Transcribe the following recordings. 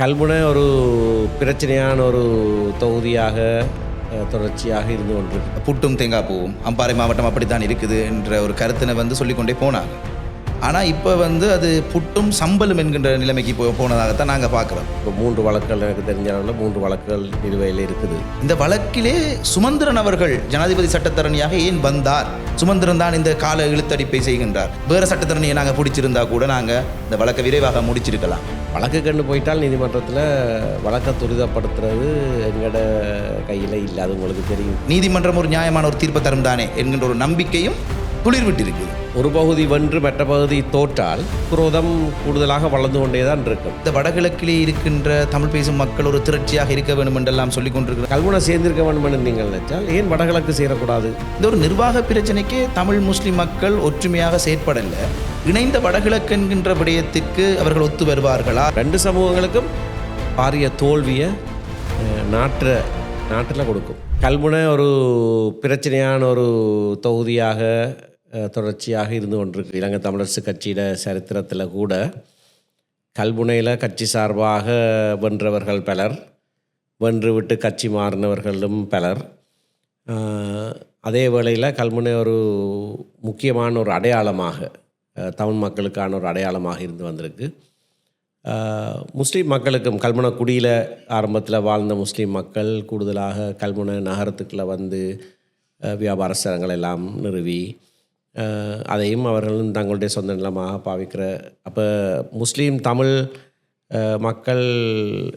கல்முனை ஒரு பிரச்சனையான ஒரு தொகுதியாக தொடர்ச்சியாக இருந்து கொண்டிருக்கு. புட்டும் தேங்காய் பூவும் அம்பாறை மாவட்டம் அப்படித்தான் இருக்குது என்ற ஒரு கருத்தினை வந்து சொல்லிக்கொண்டே போனாங்க. ஆனால் இப்போ வந்து அது புட்டும் சம்பலும் என்கின்ற நிலைமைக்கு போ போனதாகத்தான் நாங்கள் பார்க்குறோம் இப்போ மூன்று வழக்குகள் எனக்கு தெரிஞ்ச அளவில் மூன்று வழக்குகள் நிலுவையில் இருக்குது. இந்த வழக்கிலே சுமந்திரன் அவர்கள் ஜனாதிபதி சட்டத்தரணியாக ஏன் வந்தார்? சுமந்திரன் தான் இந்த கால இழுத்தடிப்பை செய்கின்றார். வேறு சட்டத்தரணியை நாங்கள் பிடிச்சிருந்தா கூட நாங்கள் இந்த வழக்கை விரைவாக முடிச்சிருக்கலாம். வழக்கு கண்டு போயிட்டால் நீதிமன்றத்தில் வழக்கை துரிதப்படுத்துறது எங்களோட கையில் இல்லை அது உங்களுக்கு தெரியும். நீதிமன்றம் ஒரு நியாயமான ஒரு தீர்ப்பை தரும் தானே என்கின்ற ஒரு நம்பிக்கையும் துளிர்விட்டிருக்கு ஒரு பகுதி வென்று மற்ற பகுதி தோற்றால் குரோதம் கூடுதலாக வளர்ந்து கொண்டே தான் இருக்கும். இந்த வடகிழக்கிலே இருக்கின்ற தமிழ் பேசும் மக்கள் ஒரு திரட்சியாக இருக்க வேண்டும் என்றெல்லாம் சொல்லிக் கொண்டிருக்கிறார் கல்முனை சேர்ந்திருக்க வேண்டும் என்று நீங்கள் நினைச்சால் ஏன் வடகிழக்கு சேரக்கூடாது? இந்த ஒரு நிர்வாக பிரச்சனைக்கு தமிழ் முஸ்லிம் மக்கள் ஒற்றுமையாக செயற்படல. இணைந்த வடகிழக்கு என்கின்ற விடயத்திற்கு அவர்கள் ஒத்து வருவார்களா? ரெண்டு சமூகங்களுக்கும் பாரிய தோல்வியை நாட்டு நாட்டில் கொடுக்கும். கல்முனை ஒரு பிரச்சனையான ஒரு தொகுதியாக தொடர்ச்சியாக இருந்து கொண்டிருக்கு. இலங்கை தமிழரசு கட்சியிட சரித்திரத்தில் கூட கல்முனையில் கட்சி சார்பாக வென்றவர்கள் பலர் வென்று விட்டு கட்சி மாறினவர்களும் பலர். அதே வேளையில் கல்முனை ஒரு முக்கியமான ஒரு அடையாளமாக தமிழ் மக்களுக்கான ஒரு அடையாளமாக இருந்து வந்திருக்கு. முஸ்லீம் மக்களுக்கும் கல்முனை குடியில் ஆரம்பத்தில் வாழ்ந்த முஸ்லீம் மக்கள் கூடுதலாக கல்முனை நகரத்துக்குள்ளே வந்து வியாபார சரங்கள் எல்லாம் நிறுவி அதையும் அவர்களும் தங்களுடைய சொந்த நிலமாக பாவிக்கிற அப்போ முஸ்லீம் தமிழ் மக்கள்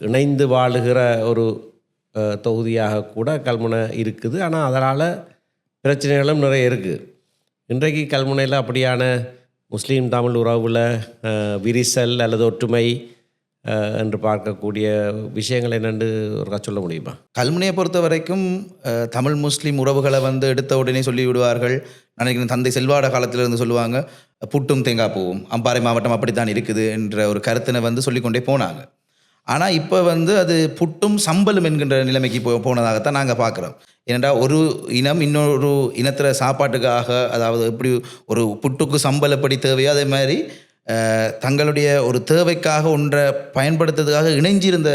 இணைந்து வாழுகிற ஒரு தொகுதியாக கூட கல்முனை இருக்குது. ஆனால் அதனால் பிரச்சனைகளும் நிறைய இருக்குது இன்றைக்கு கல்முனையில் அப்படியான முஸ்லீம் தமிழ் உறவில் விரிசல் அல்லது ஒற்றுமை என்று பார்க்கக்கூடிய விஷயங்கள் என்னென்று ஒரு சொல்ல முடியுமா? கல்முனையை பொறுத்த வரைக்கும் தமிழ் முஸ்லீம் உறவுகளை வந்து எடுத்த உடனே சொல்லி விடுவார்கள் நினைக்கிறேன் தந்தை செல்வாட காலத்திலிருந்து சொல்லுவாங்க புட்டும் தேங்காய் பூவும் அம்பாறை மாவட்டம் அப்படித்தான் இருக்குது என்ற ஒரு கருத்தினை வந்து சொல்லிக்கொண்டே போனாங்க. ஆனால் இப்போ வந்து அது புட்டும் சம்பலும் என்கின்ற நிலைமைக்கு போ போனதாகத்தான் நாங்கள் பார்க்குறோம். ஏனென்றால் ஒரு இனம் இன்னொரு இனத்தில் சாப்பாட்டுக்காக அதாவது எப்படி ஒரு புட்டுக்கு சம்பல் எப்படி தேவையோ அதே மாதிரி தங்களுடைய ஒரு தேவைக்காக ஒன்றை பயன்படுத்துறதுக்காக இணைஞ்சிருந்த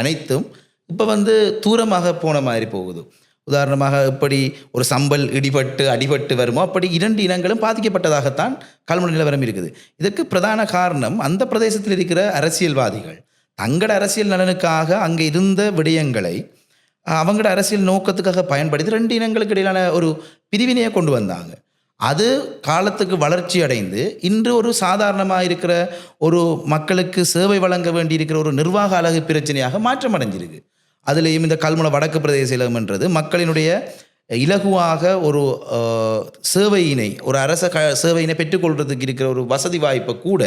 அனைத்தும் இப்போ வந்து தூரமாக போன மாதிரி போகுது. உதாரணமாக எப்படி ஒரு சம்பல் இடிபட்டு அடிபட்டு வருமோ அப்படி இரண்டு இனங்களும் பாதிக்கப்பட்டதாகத்தான் கல்முனை நிலவரம் இருக்குது. இதற்கு பிரதான காரணம் அந்த பிரதேசத்தில் இருக்கிற அரசியல்வாதிகள். தங்களோட அரசியல் நலனுக்காக அங்கே இருந்த விடயங்களை அவங்களோட அரசியல் நோக்கத்துக்காக பயன்படுத்தி ரெண்டு இனங்களுக்கு இடையிலான ஒரு பிரிவினையை கொண்டு வந்தாங்க. அது காலத்துக்கு வளர்ச்சி அடைந்து இன்று ஒரு சாதாரணமாக இருக்கிற ஒரு மக்களுக்கு சேவை வழங்க வேண்டியிருக்கிற ஒரு நிர்வாக அழகு பிரச்சனையாக மாற்றம் அடைஞ்சிருக்கு. அதுலேயும் இந்த கல்முனை வடக்கு பிரதேச இலகம்ன்றது மக்களினுடைய இலகுவாக ஒரு சேவையினை ஒரு அரச க சேவையினை பெற்றுக்கொள்றதுக்கு இருக்கிற ஒரு வசதி வாய்ப்பை கூட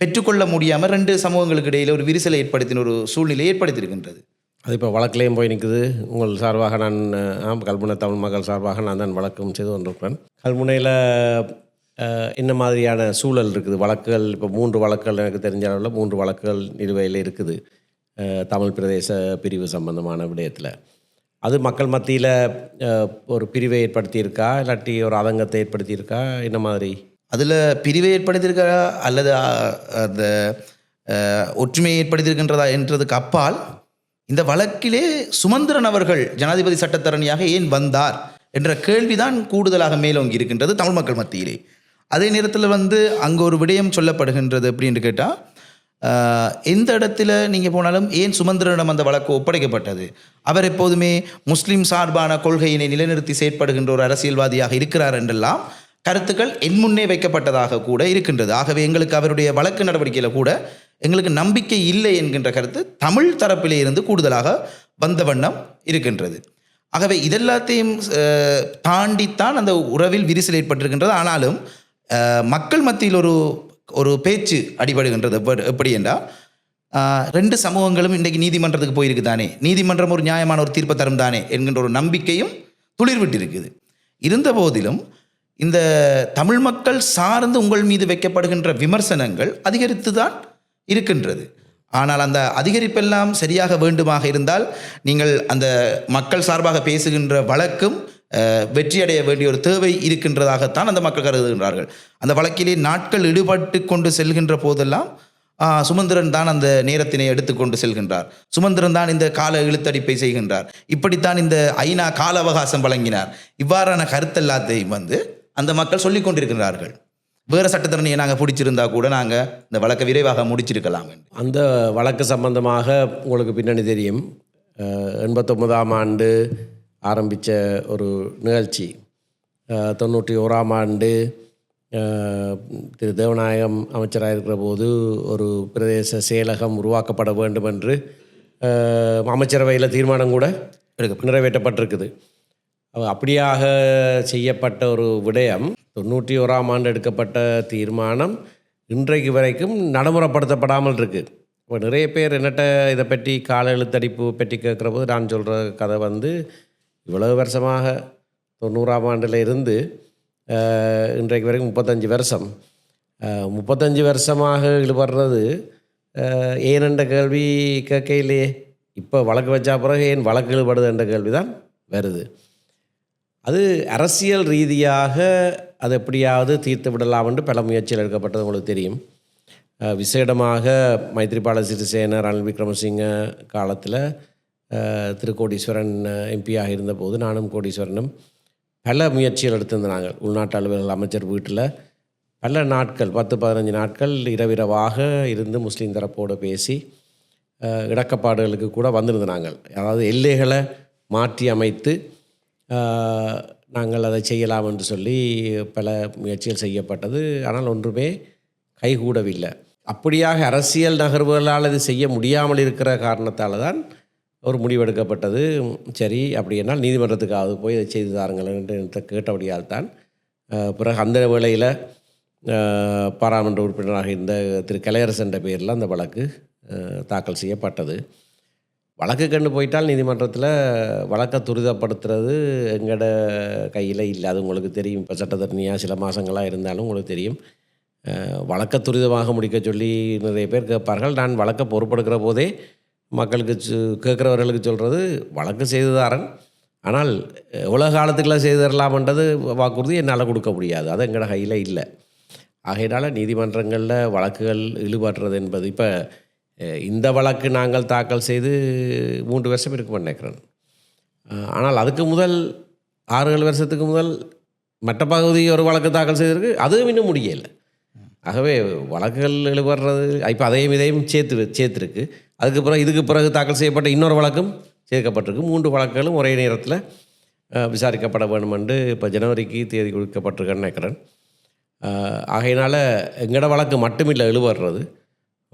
பெற்றுக்கொள்ள முடியாமல் ரெண்டு சமூகங்களுக்கு இடையில் ஒரு விரிசலை ஏற்படுத்தின ஒரு சூழ்நிலை ஏற்படுத்தியிருக்கின்றது. அது இப்போ வழக்கிலையும் போய் நிற்குது உங்கள் சார்பாக நான் ஆம் கல்முனை தமிழ் மக்கள் சார்பாக நான் தான் வழக்கம் செய்து கொண்டிருக்கிறேன். கல்முனையில் என்ன மாதிரியான சூழல் இருக்குது? வழக்குகள் இப்போ மூன்று வழக்குகள் எனக்கு தெரிஞ்ச அளவில் மூன்று வழக்குகள் நிலுவையில் இருக்குது. தமிழ் பிரதேச பிரிவு சம்பந்தமான விடயத்தில். அது மக்கள் மத்தியில் ஒரு பிரிவை ஏற்படுத்தியிருக்கா? இல்லாட்டி ஒரு அதங்கத்தை ஏற்படுத்தியிருக்கா? என்ன மாதிரி? அதில் பிரிவை ஏற்படுத்தியிருக்கா? அல்லது அந்த ஒற்றுமையை ஏற்படுத்தியிருக்கின்றதா என்றதுக்கு அப்பால் இந்த வழக்கிலே சுமந்திரன் அவர்கள் ஜனாதிபதி சட்டத்தரணியாக ஏன் வந்தார் என்ற கேள்விதான் கூடுதலாக மேலோங்கி இருக்கின்றது தமிழ் மக்கள் மத்தியிலே. அதே நேரத்தில் வந்து அங்கே ஒரு விடயம் சொல்லப்படுகின்றது அப்படின்னு கேட்டால் எந்த இடத்துல நீங்கள் போனாலும் ஏன் சுமந்திரனிடம் அந்த வழக்கு ஒப்படைக்கப்பட்டது? அவர் எப்போதுமே முஸ்லீம் சார்பான கொள்கையினை நிலைநிறுத்தி செயற்படுகின்ற ஒரு அரசியல்வாதியாக இருக்கிறார் என்றெல்லாம் கருத்துக்கள் என் முன்னே வைக்கப்பட்டதாக கூட இருக்கின்றது. ஆகவே எங்களுக்கு அவருடைய வழக்கு நடவடிக்கையில் கூட எங்களுக்கு நம்பிக்கை இல்லை என்கின்ற கருத்து தமிழ் தரப்பிலே இருந்து கூடுதலாக வந்த வண்ணம் இருக்கின்றது. ஆகவே இதெல்லாத்தையும் தாண்டித்தான் அந்த உறவில் விரிசல் ஏற்பட்டிருக்கின்றது. ஆனாலும் மக்கள் மத்தியில் ஒரு ஒரு பேச்சு அடிபடுகின்றது எப்படி எப்படி என்றால் ரெண்டு சமூகங்களும் இன்றைக்கு நீதிமன்றத்துக்கு போயிருக்கு தானே. நீதிமன்றம் ஒரு நியாயமான ஒரு தீர்ப்பை தரும் தானே என்கின்ற ஒரு நம்பிக்கையும் துளிர்விட்டு இருக்குது இருந்த போதிலும் இந்த தமிழ் மக்கள் சார்ந்து உங்கள் மீது வைக்கப்படுகின்ற விமர்சனங்கள் அதிகரித்து தான் இருக்கின்றது. ஆனால் அந்த அதிகரிப்பெல்லாம் சரியாக வேண்டுமாக இருந்தால் நீங்கள் அந்த மக்கள் சார்பாக பேசுகின்ற வழக்கும் வெற்றியடைய வேண்டிய ஒரு தேவை இருக்கின்றதாகத்தான் அந்த மக்கள் கருதுகின்றார்கள். அந்த வழக்கிலே நாட்கள் ஈடுபட்டு கொண்டு செல்கின்ற போதெல்லாம் சுமந்திரன் தான் அந்த நேரத்தினை எடுத்துக்கொண்டு செல்கின்றார். சுமந்திரன் தான் இந்த கால இழுத்தடிப்பை செய்கின்றார். இப்படித்தான் இந்த ஐநா கால அவகாசம் வழங்கினார். இவ்வாறான கருத்தெல்லாத்தையும் வந்து அந்த மக்கள் சொல்லிக் கொண்டிருக்கிறார்கள் வேற சட்டத்தரணியை நாங்கள் பிடிச்சிருந்தா கூட நாங்கள் இந்த வழக்கை விரைவாக முடிச்சிருக்கலாம். அந்த வழக்கு சம்பந்தமாக உங்களுக்கு பின்னணி தெரியும். அஹ், எண்பத்தொன்பதாம் ஆண்டு ஆரம்பித்த ஒரு நிகழ்ச்சி. தொண்ணூற்றி ஓராம் ஆண்டு திரு தேவநாயகம் அமைச்சராக இருக்கிற போது ஒரு பிரதேச செயலகம் உருவாக்கப்பட வேண்டும் என்று அமைச்சரவையில் தீர்மானம் கூட நிறைவேற்றப்பட்டிருக்குது. அப்படியாக செய்யப்பட்ட ஒரு விடயம் தொண்ணூற்றி ஓராம் ஆண்டு எடுக்கப்பட்ட தீர்மானம் இன்றைக்கு வரைக்கும் நடைமுறைப்படுத்தப்படாமல் இருக்குது இப்போ நிறைய பேர் என்னட்ட இதை பற்றி கால எழுத்தடிப்பு பற்றி கேட்குற போது நான் சொல்கிற கதை வந்து இவ்வளவு வருஷமாக தொண்ணூறாம் ஆண்டில் இருந்து இன்றைக்கு வரைக்கும் முப்பத்தஞ்சு வருஷம். முப்பத்தஞ்சு வருஷமாக இழுபடுறது ஏனென்ற ஏன் என்ற கேள்வி கேட்கையிலேயே இப்போ வழக்கு வச்சா பிறகு ஏன் வழக்கு இழுபடுது என்ற கேள்வி தான் வருது. அது அரசியல் ரீதியாக அது எப்படியாவது தீர்த்து விடலாம் என்று பல முயற்சிகள் எடுக்கப்பட்டது உங்களுக்கு தெரியும். விசேடமாக மைத்ரிபால சிறிசேன ரணில் விக்ரமசிங்க காலத்தில் திரு கோடீஸ்வரன் எம்பியாக இருந்தபோது நானும் கோடீஸ்வரனும் பல முயற்சிகள் எடுத்திருந்தாங்க உள்நாட்டு அலுவலர்கள் அமைச்சர் வீட்டில் பல நாட்கள் பத்து பதினஞ்சு நாட்கள் இரவிரவாக இருந்து முஸ்லீம் தரப்போடு பேசி இடக்கப்பாடுகளுக்கு கூட வந்திருந்தாங்க அதாவது எல்லைகளை மாற்றி அமைத்து நாங்கள் அதை செய்யலாம் என்று சொல்லி பல முயற்சிகள் செய்யப்பட்டது. ஆனால் ஒன்றுமே கைகூடவில்லை. அப்படியாக அரசியல் நகர்வுகளால் இது செய்ய முடியாமல் இருக்கிற காரணத்தால் தான் ஒரு முடிவெடுக்கப்பட்டது. சரி அப்படி என்னால் நீதிமன்றத்துக்காவது போய் இதை செய்து தாருங்கள் என்று கேட்டபடியால் தான் பிறகு அந்த வேளையில் பாராளுமன்ற உறுப்பினராக இருந்த திரு கலையரசன் என்ற பேரில் அந்த வழக்கு தாக்கல் செய்யப்பட்டது. வழக்கு கண்டு போயிட்டால் நீதிமன்றத்தில் வழக்கை துரிதப்படுத்துறது எங்களோட கையில் இல்லை. அது உங்களுக்கு தெரியும். இப்போ சட்டத்தரணியாக சில மாதங்களாக இருந்தாலும் உங்களுக்கு தெரியும். வழக்க வழக்கை துரிதமாக முடிக்க சொல்லி நிறைய பேர் கேட்பார்கள். நான் வழக்கை பொறுப்பெடுக்கிற போதே மக்களுக்கு சு- கேட்குறவர்களுக்கு சொல்கிறது வழக்கு செய்துதாரன். ஆனால் எவ்வளோ காலத்துக்குள்ள செய்து தரலாம்ன்றது வாக்குறுதி என்னால் கொடுக்க முடியாது. அது எங்களோட கையில் இல்லை. ஆகையினால் நீதிமன்றங்களில் வழக்குகள் இழுபடுறது என்பது இப்போ இந்த வழக்கு நாங்கள் தாக்கல் செய்து மூன்று வருஷம் இருக்கும் நினைக்கிறேன். ஆனால் அதுக்கு முதல் ஆறு ஏழு வருஷத்துக்கு முதல் மற்ற பகுதி ஒரு வழக்கு தாக்கல் செய்திருக்கு அதுவும் இன்னும் முடியலை. ஆகவே வழக்குகள் எழுபடுறது இப்போ அதையும் இதையும் சேர்த்து சேர்த்துருக்கு. அதுக்கு பிறகு இதுக்கு பிறகு தாக்கல் செய்யப்பட்ட இன்னொரு வழக்கும் சேர்க்கப்பட்டிருக்கு. மூன்று வழக்குகளும் ஒரே நேரத்தில் விசாரிக்கப்பட வேண்டும் என்று இப்போ ஜனவரிக்கு தேதி கொடுக்கப்பட்டிருக்கேன்னு நினைக்கிறேன். ஆகையினால் எங்களோட வழக்கு மட்டுமில்லை எழுபடுறது.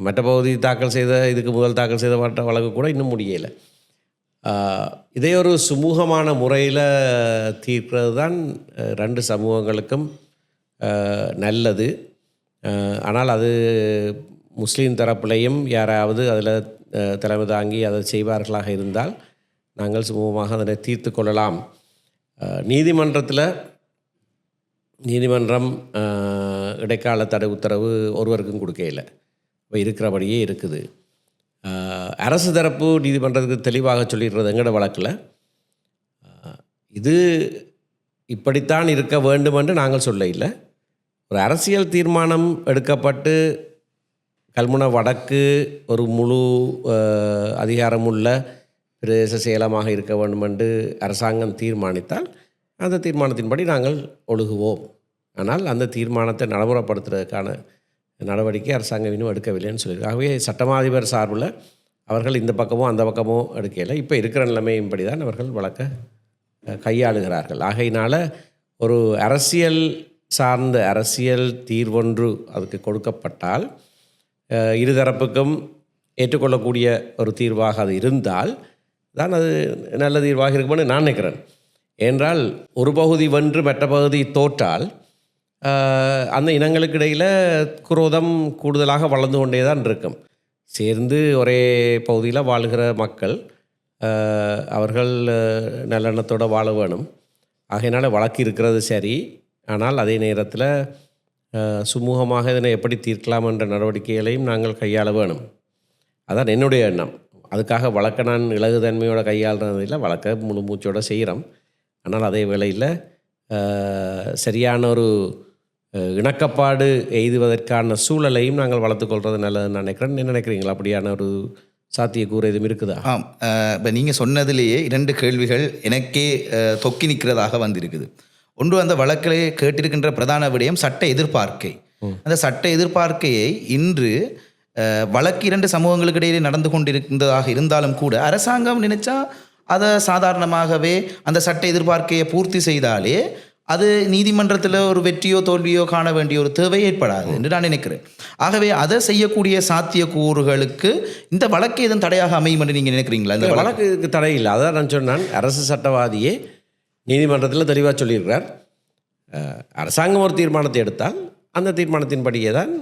மற்ற பகுதி தாக்கல் செய்த இதுக்கு முதல் தாக்கல் செய்த மற்ற வழக்கு கூட இன்னும் முடியலை. இதே இதை ஒரு சுமூகமான முறையில் தீர்க்கிறது தான் ரெண்டு சமூகங்களுக்கும் நல்லது. ஆனால் அது முஸ்லீம் தரப்புலையும் யாராவது அதில் தலைமை தாங்கி அதை செய்வார்களாக இருந்தால் நாங்கள் சுமூகமாக அதனை தீர்த்து கொள்ளலாம். நீதிமன்றத்தில் நீதிமன்றம் இடைக்கால தடை உத்தரவு ஒருவருக்கும் கொடுக்கையில் இப்போ இருக்கிறபடியே இருக்குது. அரசு தரப்பு நீதிமன்றத்துக்கு தெளிவாக சொல்லிடுறது எங்கட வழக்கில். இது இப்படித்தான் இருக்க வேண்டும் என்று நாங்கள் சொல்ல இல்லை. ஒரு அரசியல் தீர்மானம் எடுக்கப்பட்டு கல்முனை வடக்கு ஒரு முழு அதிகாரமுள்ள பிரதேச செயலமாக இருக்க வேண்டும் என்று அரசாங்கம் தீர்மானித்தால் அந்த தீர்மானத்தின்படி நாங்கள் ஒழுகுவோம். ஆனால் அந்த தீர்மானத்தை நடைமுறைப்படுத்துறதுக்கான நடவடிக்கை அரசாங்கம் இன்னும் எடுக்கவில்லைன்னு சொல்லியிருக்கு ஆகவே சட்டமாதிபர் சார்பில் அவர்கள் இந்த பக்கமோ அந்த பக்கமோ எடுக்கலை. இப்போ இருக்கிற நிலைமையின்படி தான் அவர்கள் வழக்க கையாளுகிறார்கள். ஆகையினால் ஒரு அரசியல் சார்ந்த அரசியல் தீர்வொன்று அதுக்கு கொடுக்கப்பட்டால் இருதரப்புக்கும் ஏற்றுக்கொள்ளக்கூடிய ஒரு தீர்வாக அது இருந்தால் தான் அது நல்ல தீர்வாக இருக்கும்னு நான் நினைக்கிறேன். என்றால் ஒரு பகுதி வென்று மற்ற பகுதி தோற்றால் அந்த இனங்களுக்கு இடையில் குரோதம் கூடுதலாக வளர்ந்து கொண்டே தான் இருக்கும். சேர்ந்து ஒரே பகுதியில் வாழ்கிற மக்கள் அவர்கள் நல்லெண்ணத்தோடு வாழ வேணும். ஆகையினால் வழக்கு இருக்கிறது சரி. ஆனால் அதே நேரத்தில் சுமூகமாக இதனை எப்படி தீர்க்கலாம் என்ற நடவடிக்கைகளையும் நாங்கள் கையாள வேணும். அதான் என்னுடைய எண்ணம். அதுக்காக வழக்கை நான் இலகுதன்மையோட கையாளுறதில்ல வழக்க முழு மூச்சோடு செய்கிறோம் ஆனால் அதே வேளையில் சரியான ஒரு இணக்கப்பாடு எய்துவதற்கான சூழலையும் நாங்கள் வளர்த்துக்கொள்வது நல்லதுன்னு நான் நினைக்கிறேன். என்ன நினைக்கிறீங்களா? அப்படியான ஒரு சாத்தியக்கூறு எதுவும் இருக்குதா? ஆம். இப்போ நீங்கள் சொன்னதிலேயே இரண்டு கேள்விகள் எனக்கே தொக்கி நிற்கிறதாக வந்திருக்குது. ஒன்று அந்த வழக்கிலே கேட்டிருக்கின்ற பிரதான விடயம் சட்ட எதிர்பார்க்கை. அந்த சட்ட எதிர்பார்க்கையை இன்று வழக்கு இரண்டு சமூகங்களுக்கு இடையே நடந்து கொண்டிருந்ததாக இருந்தாலும் கூட அரசாங்கம் நினைச்சா அதை சாதாரணமாகவே அந்த சட்ட எதிர்பார்க்கையை பூர்த்தி செய்தாலே அது நீதிமன்றத்தில் ஒரு வெற்றியோ தோல்வியோ காண வேண்டிய ஒரு தேவை ஏற்படாது என்று நான் நினைக்கிறேன். ஆகவே அதை செய்யக்கூடிய சாத்தியக்கூறுகளுக்கு இந்த வழக்கு எதுவும் தடையாக அமையும் என்று நீங்கள் நினைக்கிறீங்களா? இந்த இந்த வழக்கு? வழக்குக்கு தடை இல்லை. அதான் நான் சொன்னான். அரசு சட்டவாதியே நீதிமன்றத்தில் தெளிவாக சொல்லியிருக்கிறார். அரசாங்கம் ஒரு தீர்மானத்தை எடுத்தால் அந்த தீர்மானத்தின்படியே தான்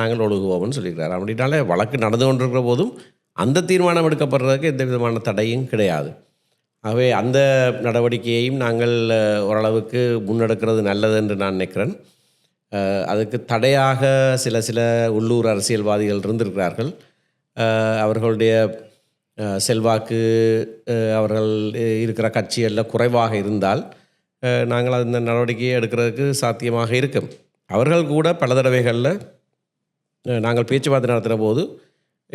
நாங்கள் ஒழுகுவோம்னு சொல்லியிருக்கிறார். அப்படின்னாலே வழக்கு நடந்து கொண்டிருக்கிற போதும் அந்த தீர்மானம் எடுக்கப்படுறதுக்கு எந்த விதமான தடையும் கிடையாது. ஆகவே அந்த நடவடிக்கையையும் நாங்கள் ஓரளவுக்கு முன்னெடுக்கிறது நல்லது என்று நான் நினைக்கிறேன். அதுக்கு தடையாக சில சில உள்ளூர் அரசியல்வாதிகள் இருந்திருக்கிறார்கள். அவர்களுடைய செல்வாக்கு அவர்கள் இருக்கிற கட்சிகளில் குறைவாக இருந்தால் நாங்கள் அந்த நடவடிக்கையை எடுக்கிறதுக்கு சாத்தியமாக இருக்கும். அவர்கள் கூட பல தடவைகளில் நாங்கள் பேச்சுவார்த்தை நடத்துகிற போது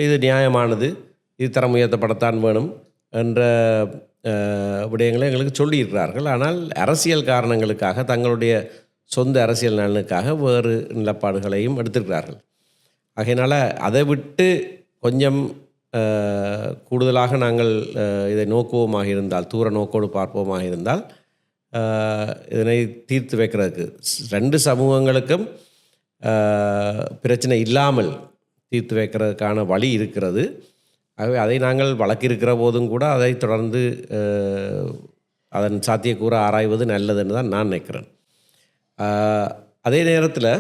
இது நியாயமானது இது தரம் உயர்த்தப்படத்தான் வேணும் என்ற விடயங்களை எங்களுக்கு சொல்லியிருக்கிறார்கள். ஆனால் அரசியல் காரணங்களுக்காக தங்களுடைய சொந்த அரசியல் நலனுக்காக வேறு நிலப்பாடுகளையும் எடுத்திருக்கிறார்கள். ஆகையினால் அதை விட்டு கொஞ்சம் கூடுதலாக நாங்கள் இதை நோக்குவோமாக இருந்தால் தூர நோக்கோடு பார்ப்போமாக இருந்தால் இதனை தீர்த்து வைக்கிறதுக்கு ரெண்டு சமூகங்களுக்கும் பிரச்சனை இல்லாமல் தீர்த்து வைக்கிறதுக்கான வழி இருக்கிறது. ஆகவே அதை நாங்கள் வழக்கிருக்கிற போதும் கூட அதை தொடர்ந்து அதன் சாத்தியக்கூற ஆராய்வது நல்லதுன்னு தான் நான் நினைக்கிறேன். அதே நேரத்தில்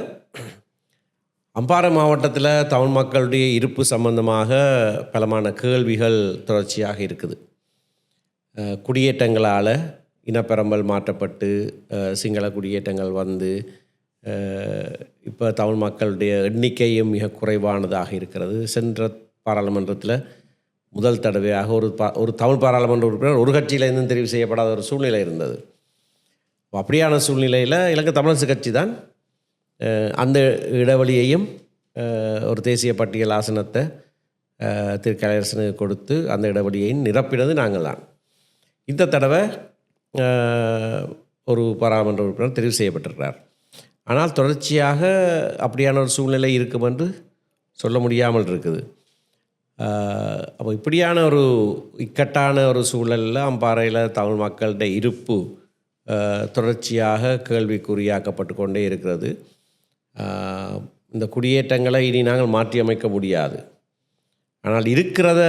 அம்பாறை மாவட்டத்தில் தமிழ் மக்களுடைய இருப்பு சம்பந்தமாக பலமான கேள்விகள் தொடர்ச்சியாக இருக்குது. குடியேற்றங்களால் இனப்பெரம்பல் மாற்றப்பட்டு சிங்கள குடியேற்றங்கள் வந்து இப்போ தமிழ் மக்களுடைய எண்ணிக்கையும் மிக குறைவானதாக இருக்கிறது. சென்ற பாராளுமன்றத்தில் முதல் தடவையாக ஒரு பா ஒரு தமிழ் பாராளுமன்ற உறுப்பினர் ஒரு கட்சியிலேருந்தும் தெரிவு செய்யப்படாத ஒரு சூழ்நிலை இருந்தது. அப்படியான சூழ்நிலையில் இலங்கை தமிழரசு கட்சி தான் அந்த இடைவெளியையும் ஒரு தேசிய பட்டியல் ஆசனத்தை திரு கலையரசனுக்கு கொடுத்து அந்த இடைவெளியையும் நிரப்பினது நாங்கள் தான். இந்த தடவை ஒரு பாராளுமன்ற உறுப்பினர் தெரிவு செய்யப்பட்டிருக்கிறார். ஆனால் தொடர்ச்சியாக அப்படியான ஒரு சூழ்நிலை இருக்கும் என்று சொல்ல முடியாமல் இருக்குது. அப்போ இப்படியான ஒரு இக்கட்டான ஒரு சூழலில் அம்பாறையில் தமிழ் மக்களுடைய இருப்பு தொடர்ச்சியாக கேள்விக்குறியாக்கப்பட்டு கொண்டே இருக்கிறது. இந்த குடியேற்றங்களை இனி நாங்கள் மாற்றி அமைக்க முடியாது. ஆனால் இருக்கிறத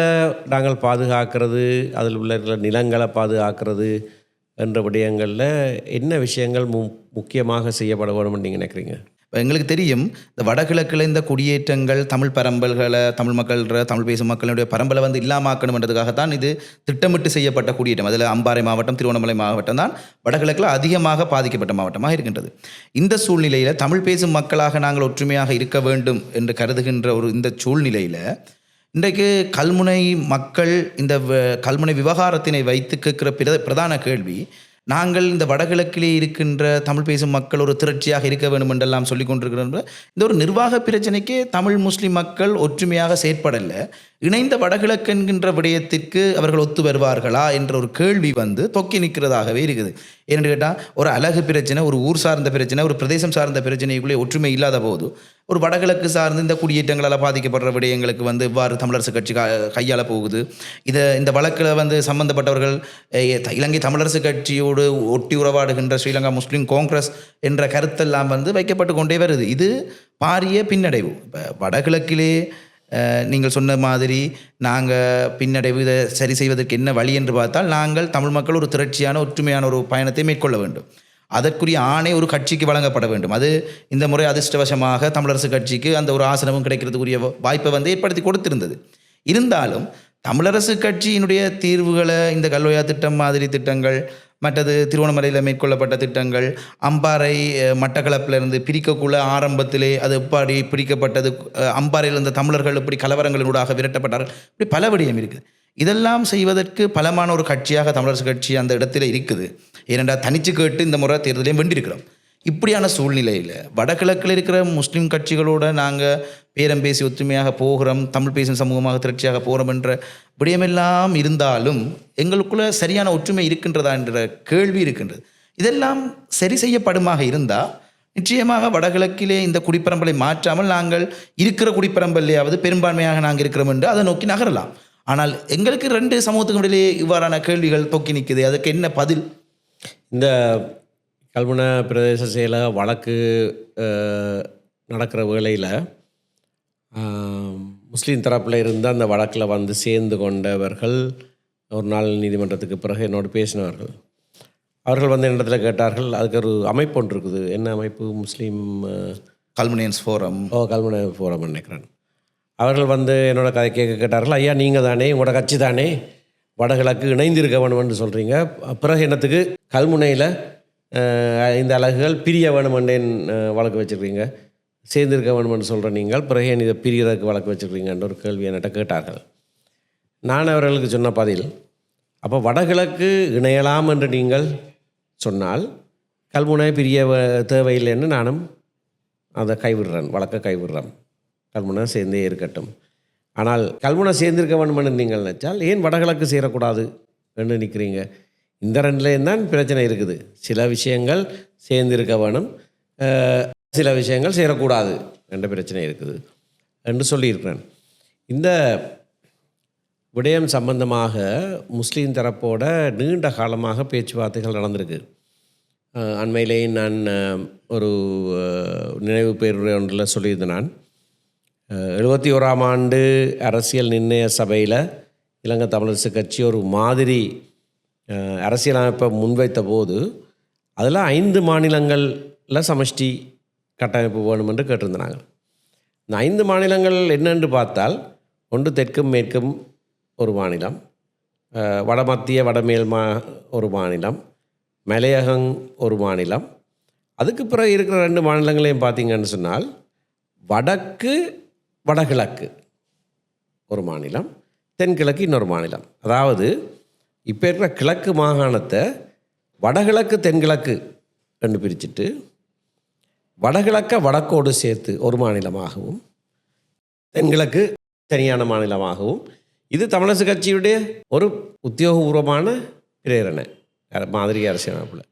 நாங்கள் பாதுகாக்கிறது அதில் உள்ள நிலங்களை பாதுகாக்கிறது என்ற விடயங்களில் என்ன விஷயங்கள் மு முக்கியமாக செய்யப்பட வேணும்னு நீங்கள் நினைக்கிறீங்க? எங்களுக்கு தெரியும் இந்த வடகிழக்கில் இந்த குடியேற்றங்கள் தமிழ் பரம்பல்களை தமிழ் மக்கள்ற தமிழ் பேசும் மக்களுடைய பரம்பலை வந்து இல்லாமாக்கணுன்றதுக்காகத்தான் இது திட்டமிட்டு செய்யப்பட்ட குடியேற்றம். அதில் அம்பாறை மாவட்டம் திருவண்ணாமலை மாவட்டம் தான் வடகிழக்கில் அதிகமாக பாதிக்கப்பட்ட மாவட்டமாக இருக்கின்றது. இந்த சூழ்நிலையில் தமிழ் பேசும் மக்களாக நாங்கள் ஒற்றுமையாக இருக்க வேண்டும் என்று கருதுகின்ற ஒரு இந்த சூழ்நிலையில் இன்றைக்கு கல்முனை மக்கள் இந்த வ- கல்முனை விவகாரத்தினை வைத்து கேட்கிற பிரதான கேள்வி நாங்கள் இந்த வடகிழக்கிலே இருக்கின்ற தமிழ் பேசும் மக்கள் ஒரு திரட்சியாக இருக்க வேண்டும் என்றெல்லாம் சொல்லி கொண்டிருக்கிறோம் இந்த ஒரு நிர்வாக பிரச்சனைக்கு தமிழ் முஸ்லிம் மக்கள் ஒற்றுமையாக செயற்படல. இணைந்த வடகிழக்கு என்கின்ற விடயத்திற்கு அவர்கள் ஒத்து வருவார்களா என்ற ஒரு கேள்வி வந்து தொக்கி நிற்கிறதாகவே இருக்குது. ஏன்னு கேட்டால் ஒரு அழகு பிரச்சனை ஒரு ஊர் சார்ந்த பிரச்சனை ஒரு பிரதேசம் சார்ந்த பிரச்சனைக்குள்ளே ஒற்றுமை இல்லாத போது ஒரு வடகிழக்கு சார்ந்து இந்த குடியேற்றங்களால் பாதிக்கப்படுற விடயங்களுக்கு வந்து இவ்வாறு தமிழரசு கட்சி கா- கையாள போகுது. இதை இந்த வழக்கில் வந்து சம்பந்தப்பட்டவர்கள் இலங்கை தமிழரசு கட்சியோடு ஒட்டி உறவாடுகின்ற ஸ்ரீலங்கா முஸ்லீம் காங்கிரஸ் என்ற கருத்தெல்லாம் வந்து வைக்கப்பட்டு கொண்டே வருது. இது பாரிய பின்னடைவு. இப்போ வடகிழக்கிலே நீங்கள் சொன்ன மாதிரி நாங்கள் பின்னடைவு இதை சரி செய்வதற்கு என்ன வழி என்று பார்த்தால் நாங்கள் தமிழ் மக்கள் ஒரு திரட்சியான ஒற்றுமையான ஒரு பயணத்தை மேற்கொள்ள வேண்டும். அதற்குரிய ஆணை ஒரு கட்சிக்கு வழங்கப்பட வேண்டும். அது இந்த முறை அதிர்ஷ்டவசமாக தமிழரசு கட்சிக்கு அந்த ஒரு ஆசனமும் கிடைக்கிறதுக்குரிய வாய்ப்பை வந்து ஏற்படுத்தி கொடுத்திருந்தது. இருந்தாலும் தமிழரசு கட்சியினுடைய தீர்வுகளை இந்த கல்வியா திட்டம் மாதிரி திட்டங்கள் மற்றது திருவண்ணாமலையில் மேற்கொள்ளப்பட்ட திட்டங்கள் அம்பாறை மட்டக்களப்பிலிருந்து பிரிக்கக்குள்ள ஆரம்பத்திலே அது எப்படி பிரிக்கப்பட்டது அம்பாறையில் இருந்த தமிழர்கள் இப்படி கலவரங்களினூடாக விரட்டப்பட்டார்கள். இப்படி பல விடயம் இருக்குது. இதெல்லாம் செய்வதற்கு பலமான ஒரு கட்சியாக தமிழரசு கட்சி அந்த இடத்துல இருக்குது. ஏனென்றால் தனிச்சு கேட்டு இந்த முறை தேர்தலையும் வென்றிருக்கிறோம். இப்படியான சூழ்நிலையில் வடகிழக்கில் இருக்கிற முஸ்லீம் கட்சிகளோட நாங்கள் பேரம் பேசி ஒற்றுமையாக போகிறோம் தமிழ் பேசும் சமூகமாக திரட்சியாக போகிறோம் என்ற விடயமெல்லாம் இருந்தாலும் எங்களுக்குள்ள சரியான ஒற்றுமை இருக்கின்றதா என்ற கேள்வி இருக்கின்றது. இதெல்லாம் சரி செய்யப்படுமாக இருந்தால் நிச்சயமாக வடகிழக்கிலே இந்த குடிப்பரம்பலை மாற்றாமல் நாங்கள் இருக்கிற குடிப்பரம்பல்லையாவது பெரும்பான்மையாக நாங்கள் இருக்கிறோம் என்று அதை நோக்கி நகரலாம். ஆனால் எங்களுக்கு ரெண்டு சமூகத்துக்கு இடையிலே இவ்வாறான கேள்விகள் தொக்கி நிற்குது அதுக்கு என்ன பதில்? இந்த கல்முனை பிரதேச செயல வழக்கு நடக்கிற வேளையில் முஸ்லீம் தரப்பில் இருந்து அந்த வழக்கில் வந்து சேர்ந்து கொண்டவர்கள் ஒரு நாள் நீதிமன்றத்துக்கு பிறகு என்னோடு பேசினவர்கள் அவர்கள் வந்து என்னிடத்துல கேட்டார்கள் அதுக்கு ஒரு அமைப்பு ஒன்று இருக்குது. என்ன அமைப்பு? முஸ்லீம் கல்முனியன்ஸ் ஃபோரம். ஓ கல்முனை போகிறோம் நினைக்கிறேன். அவர்கள் வந்து என்னோட கதை கேட்க கேட்டார்கள் ஐயா நீங்கள் தானே உங்களோட கட்சி தானே வடகிழக்கு இணைந்திருக்க வேணும்னு சொல்கிறீங்க பிறகு என்னத்துக்கு? கல்முனையில் இந்த அலகுகள் பிரிய வேணுமென்று வழக்கு வச்சுருக்கீங்க. சேர்ந்திருக்க வேணுமென்று சொல்கிற நீங்கள் பிறகு ஏன் இதை பிரியறதுக்கு வழக்கு வச்சுருக்கீங்கன்ற ஒரு கேள்வி என்கிட்ட கேட்டார்கள். நான் அவர்களுக்கு சொன்ன பதில் அப்போ வடகிழக்கு இணையலாம் என்று நீங்கள் சொன்னால் கல்முனை பிரிய தேவையில்லைன்னு நானும் அதை கைவிடுறேன் வழக்க கைவிடுறேன். கல்முனை சேர்ந்தே இருக்கட்டும். ஆனால் கல்முனை சேர்ந்திருக்க வேணும்னு நீங்கள் நினச்சால் ஏன் வடகிழக்கு சேரக்கூடாது என்று நிற்கிறீங்க இந்த ரெண்டுலேயும் தான் பிரச்சனை இருக்குது. சில விஷயங்கள் சேர்ந்திருக்க வேணும். சில விஷயங்கள் சேரக்கூடாது. என்ற பிரச்சனை இருக்குது. என்று சொல்லியிருக்கிறேன். இந்த விடயம் சம்பந்தமாக முஸ்லீம் தரப்போட நீண்ட காலமாக பேச்சுவார்த்தைகள் நடந்திருக்கு. அண்மையிலேயே நான் ஒரு நினைவு பேருரை ஒன்றில் சொல்லியிருந்தேன் நான். எழுபத்தி ஓராம் ஆண்டு அரசியல் நிர்ணய சபையில் இலங்கை தமிழரசு கட்சி ஒரு மாதிரி அரசியலமைப்பை முன்வைத்த போது அதில் ஐந்து மாநிலங்களில் சமஷ்டி கட்டமைப்பு வேணும் என்று கேட்டிருந்தாங்க. இந்த ஐந்து மாநிலங்கள் என்னென்று பார்த்தால் ஒன்று தெற்கும் மேற்கும் ஒரு மாநிலம் வடமத்திய வடமேல் மா ஒரு மாநிலம் மலையகம் ஒரு மாநிலம். அதுக்கு பிறகு இருக்கிற ரெண்டு மாநிலங்களையும் பார்த்தீங்கன்னு சொன்னால் வடக்கு வடகிழக்கு ஒரு மாநிலம் தென்கிழக்கு இன்னொரு மாநிலம். அதாவது இப்போ இருக்கிற கிழக்கு மாகாணத்தை வடகிழக்கு தென்கிழக்கு என்று பிரிச்சுட்டு வடகிழக்க வடக்கோடு சேர்த்து ஒரு மாநிலமாகவும் தென்கிழக்கு தனியான மாநிலமாகவும் இது தமிழரசு கட்சியுடைய ஒரு உத்தியோகபூர்வமான பிரேரணை. அர- மாதிரி அரசியலமைப்பில்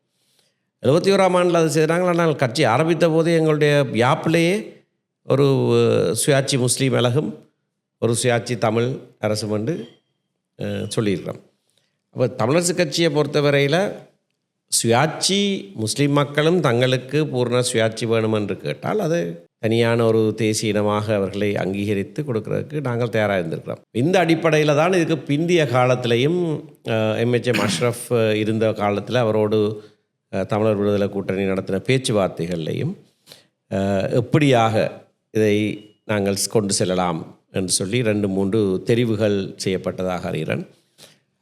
எழுபத்தி ஓராம் ஆண்டில் அது செய்கிறாங்களா ஆனால் கட்சி ஆரம்பித்த போது எங்களுடைய யாப்பிலேயே ஒரு சுயாட்சி முஸ்லீம் அழகும் ஒரு சுயாட்சி தமிழ் அரசும் என்று சொல்லியிருக்கிறோம். இப்போ தமிழரசு கட்சியை பொறுத்தவரையில் சுயாட்சி முஸ்லீம் மக்களும் தங்களுக்கு பூர்ண சுயாட்சி வேணும் என்று கேட்டால் அது தனியான ஒரு தேசிய இனமாக அவர்களை அங்கீகரித்து கொடுக்கறதுக்கு நாங்கள் தயாராக இருந்திருக்கிறோம். இந்த அடிப்படையில் தான் இதுக்கு பிந்திய காலத்திலையும் எம்ஹெச்எம் அஷ்ரஃப் இருந்த காலத்தில் அவரோடு தமிழர் விடுதலை கூட்டணி நடத்தின பேச்சுவார்த்தைகள்லையும் எப்படியாக இதை நாங்கள் கொண்டு செல்லலாம் என்று சொல்லி ரெண்டு மூன்று தெரிவுகள் செய்யப்பட்டதாக அறிகிறேன்.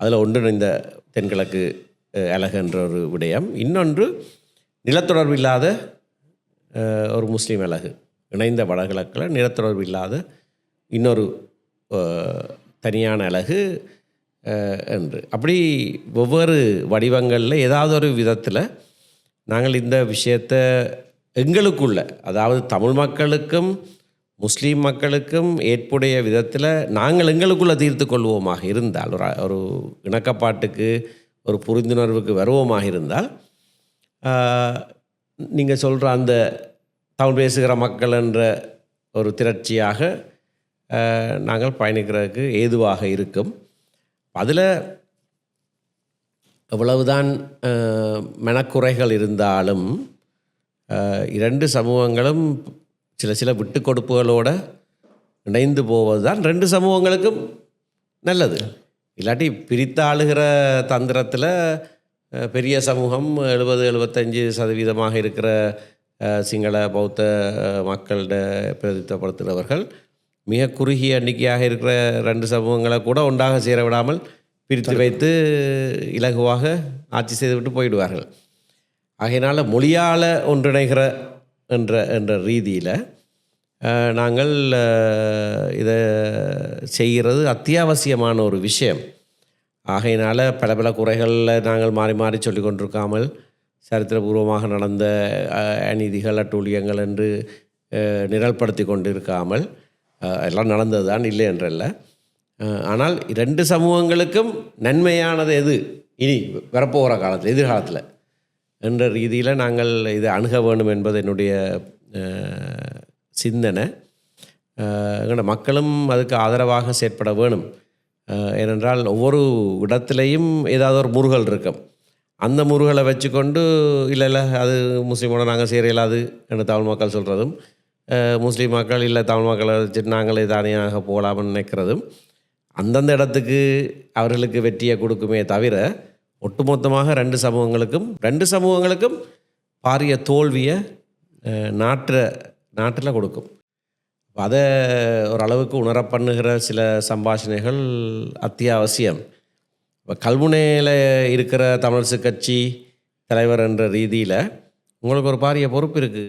அதில் ஒன்றிணைந்த தென்கிழக்கு அஹ், அலகு என்ற ஒரு விடயம். இன்னொன்று நிலத்தொடர்பு இல்லாத ஒரு முஸ்லீம் அலகு இணைந்த வடகிழக்கில் நிலத்தொடர்பு இல்லாத இன்னொரு தனியான அலகு என்று. அப்படி ஒவ்வொரு வடிவங்களில் ஏதாவது ஒரு விதத்தில் நாங்கள் இந்த விஷயத்தை எங்களுக்குள்ள அதாவது தமிழ் மக்களுக்கும் முஸ்லீம் மக்களுக்கும் ஏற்புடைய விதத்தில் நாங்கள் எங்களுக்குள்ளே தீர்த்து கொள்வோமாக இருந்தால் ஒரு ஒரு இணக்கப்பாட்டுக்கு ஒரு புரிந்துணர்வுக்கு வருவோமாக இருந்தால் நீங்கள் சொல்கிற அந்த தமிழ் பேசுகிற மக்கள் என்ற ஒரு திரட்சியாக நாங்கள் பயணிக்கிறதுக்கு ஏதுவாக இருக்கும். அதில் எவ்வளவுதான் மெனக்குறைகள் மனக்குறைகள் இருந்தாலும் இரண்டு சமூகங்களும் சில சில விட்டு கொடுப்புகளோட இணைந்து போவது தான் ரெண்டு சமூகங்களுக்கும் நல்லது. இல்லாட்டி பிரித்து ஆளுகிற தந்திரத்தில் பெரிய சமூகம் எழுபது எழுபத்தஞ்சு சதவீதமாக இருக்கிற சிங்கள பௌத்த மக்களிட பிரதித்துவப்படுத்துகிறவர்கள் மிக குறுகிய எண்ணிக்கையாக இருக்கிற ரெண்டு சமூகங்களை கூட ஒன்றாக சேர விடாமல் பிரித்து வைத்து இலகுவாக ஆட்சி செய்துவிட்டு போயிடுவார்கள். ஆகையினால் மொழியால் ஒன்றிணைகிற என்ற என்ற ரீதியில் நாங்கள் இதை செய்கிறது அத்தியாவசியமான ஒரு விஷயம். ஆகையினால் பல பல குறைகளில் நாங்கள் மாறி மாறி சொல்லி கொண்டிருக்காமல் சரித்திரபூர்வமாக நடந்த அநீதிகள் அட்டூழியங்கள் என்று நிரல்படுத்தி கொண்டு இருக்காமல் எல்லாம் நடந்தது தான் இல்லை என்றல்ல. ஆனால் இரண்டு சமூகங்களுக்கும் நன்மையானது எது? இனி வரப்போகிற காலத்தில் எதிர்காலத்தில். என்ற ரீதியில் நாங்கள் இதை அணுக வேண்டும் என்பது என்னுடைய சிந்தனை. எங்களோட மக்களும் அதுக்கு ஆதரவாக செயற்பட வேணும். ஏனென்றால் ஒவ்வொரு இடத்துலையும் ஏதாவது ஒரு முருகல் இருக்கும். அந்த முருகலை வச்சுக்கொண்டு இல்லை இல்லை அது முஸ்லீமோட நாங்கள் சேர இயலாது என்று தமிழ் மக்கள் சொல்கிறதும் முஸ்லீம் மக்கள் இல்லை தமிழ் மக்களை வச்சுட்டு நாங்களே தானியாக போகலாம்னு நினைக்கிறதும் அந்தந்த இடத்துக்கு அவர்களுக்கு வெற்றியை கொடுக்குமே தவிர ஒட்டுமொத்தமாக ரெண்டு சமூகங்களுக்கும் ரெண்டு சமூகங்களுக்கும் பாரிய தோல்வியை அஹ், நாட்டில் கொடுக்கும். அதை ஓரளவுக்கு உணர பண்ணுகிற சில சம்பாஷணைகள் அத்தியாவசியம். இப்போ கல்முனையில் இருக்கிற தமிழரசு கட்சி தலைவர் என்ற ரீதியில் உங்களுக்கு ஒரு பாரிய பொறுப்பு இருக்குது